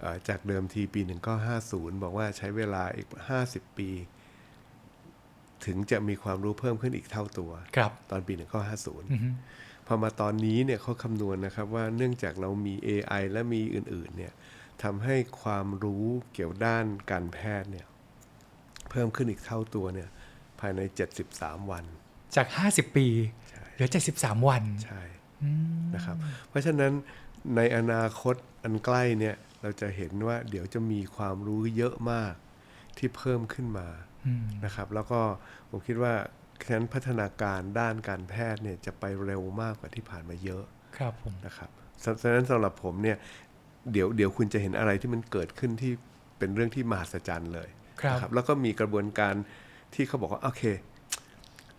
เอ่อจากเดิมทีปี 1950 บอกว่าใช้เวลาอีก 50 ปี ถึงจะมีความรู้เพิ่มขึ้นอีกเท่าตัวครับตอนปี 1950อือฮึพอมาตอนนี้เนี่ยเขาคำนวณนะครับว่าเนื่องจากเรามี AI และมีอื่น ๆ เนี่ยทำให้ความรู้เกี่ยวด้านการแพทย์เนี่ยเพิ่มขึ้นอีกเท่าตัวเนี่ยภายใน 73 วัน จาก 50 ปีใช่เหลือ 73 วันใช่นะครับ เพราะฉะนั้นในอนาคตอันใกล้เนี่ย เราจะเห็นว่าเดี๋ยวจะมีความรู้เยอะมากที่เพิ่มขึ้นมาอืมนะครับ แล้วก็ผมคิดว่าฉะนั้นพัฒนาการด้านการแพทย์เนี่ยจะไปเร็วมากกว่าที่ผ่านมาเยอะครับผมนะครับฉะฉะนั้นสำหรับผมเนี่ยเดี๋ยวเดี๋ยวคุณจะเห็นอะไรที่มันเกิดขึ้นที่เป็นเรื่องที่มหัศจรรย์เลยครับนะแล้วก็มีกระบวนการที่เขาบอกว่า โอเค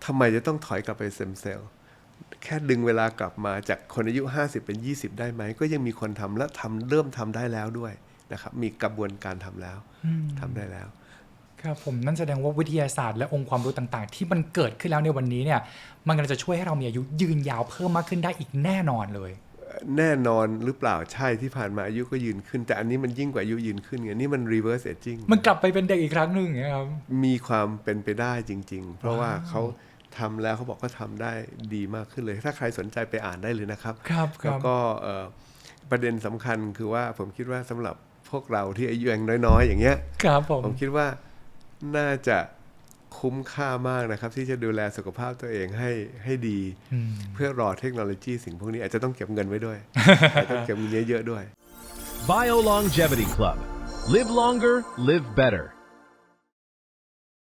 ทำไมจะต้องถอยกลับไปเซมเซลล์ แค่ดึงเวลากลับมาจากคนอายุ 50 เป็น 20 ได้ไหม ก็ยังมีคนทำและทำเริ่มทำได้แล้วด้วยนะครับ มีกระบวนการทำแล้วอืมทำได้แล้วครับผมนั่นแสดงว่าวิทยาศาสตร์และองค์ความรู้ต่างๆ ที่มันเกิดขึ้นแล้วในวันนี้เนี่ย มันกำลังจะช่วยให้เรามีอายุยืนยาวเพิ่มมากขึ้นได้อีกแน่นอนเลย แน่นอนหรือเปล่าใช่ที่ผ่านมาอายุก็ยืนขึ้น แต่อันนี้มันยิ่งกว่าอายุยืนขึ้นไงนี่มัน reverse aging มันกลับไปเป็นเด็กอีกครั้งหนึ่งอย่างเงี้ยครับมีความเป็นไปได้จริง ๆ เพราะว่าว้าวเขา ทำแล้วเขาบอกเขาทำได้ดีมากขึ้นเลย ถ้าใครสนใจไปอ่านได้เลยนะครับ ครับคแล้วรับก็เอ่อประเด็นสำคัญคือว่าผมคิดว่าสำหรับพวกเราที่อายุยังน้อยๆ อย่างเงี้ย ครับผม ผมคิดว่าน่าจะคุ้มค่ามากนะครับ ที่จะดูแลสุขภาพตัวเองให้ให้ดีอืมเพื่อรอเทคโนโลยีสิ่งพวกนี้อาจจะต้องเก็บเงินไว้ด้วยอาจจะต้องเก็บเงินเยอะๆด้วย Bio Longevity Club. Live longer, live better.